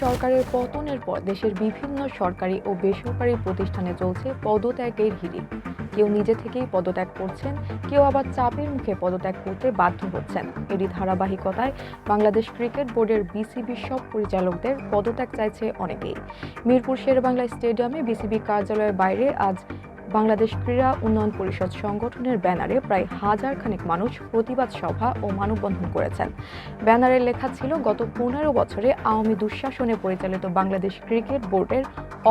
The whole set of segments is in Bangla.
সরকারের পতনের পর দেশের বিভিন্ন সরকারি ও বেসরকারি প্রতিষ্ঠানে চলছে পদত্যাগের হিড়িক। কেউ নিজে থেকেই পদত্যাগ করছেন, কেউ আবার চাপের মুখে পদত্যাগ করতে বাধ্য হচ্ছেন। এরই ধারাবাহিকতায় বাংলাদেশ ক্রিকেট বোর্ডের বিসিবি সব পরিচালকদের পদত্যাগ চাইছে অনেকেই। মিরপুর শেরবাংলা স্টেডিয়ামে বিসিবি কার্যালয়ের বাইরে আজ বাংলাদেশ ক্রীড়া উন্নয়ন পরিষদ সংগঠনের ব্যানারে প্রায় হাজার খানেক মানুষ প্রতিবাদ সভা ও মানববন্ধন করেছেন। ব্যানারে লেখা ছিল, গত পনেরো বছরে আওয়ামী দুঃশাসনে পরিচালিত বাংলাদেশ ক্রিকেট বোর্ডের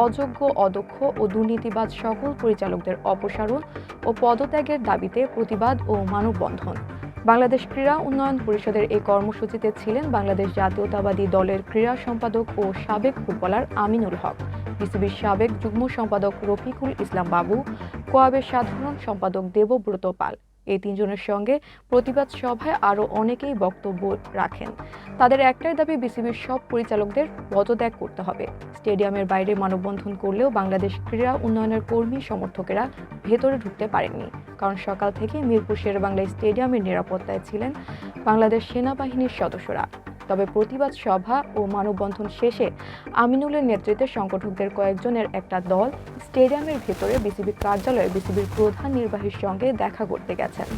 অযোগ্য, অদক্ষ ও দুর্নীতিবাজ সকল পরিচালকদের অপসারণ ও পদত্যাগের দাবিতে প্রতিবাদ ও মানববন্ধন। বাংলাদেশ ক্রীড়া উন্নয়ন পরিষদের এই কর্মসূচিতে ছিলেন বাংলাদেশ জাতীয়তাবাদী দলের ক্রীড়া সম্পাদক ও সাবেক ফুটবলার আমিনুল হক। বিসিবির সাবেক যুগ্ম সম্পাদক রফিকুল ইসলাম বাবু, কোয়াবের সাধারণ সম্পাদক দেবব্রত পাল। এই তিনজনের সঙ্গে প্রতিবাদ সভায় আরও অনেকেই বক্তব্য রাখেন। তাদের একটাই দাবি বিসিবির সব পরিচালকদের পদত্যাগ করতে হবে। স্টেডিয়ামের বাইরে মানববন্ধন করলেও বাংলাদেশ ক্রীড়া উন্নয়নের কর্মী সমর্থকেরা ভেতরে ঢুকতে পারেননি। কারণ সকাল থেকে মিরপুর শেরেবাংলা স্টেডিয়ামের নিরাপত্তায় ছিলেন বাংলাদেশ সেনাবাহিনীর সদস্যরা। তবে প্রতিবাদ সভা ও মানববন্ধন শেষে আমিনুলের নেতৃত্বে সংগঠকদের কয়েকজনের একটা দল স্টেডিয়ামের ভেতরে বিসিবির কার্যালয়ে বিসিবির প্রধান নির্বাহীর সঙ্গে দেখা করতে গেছেন।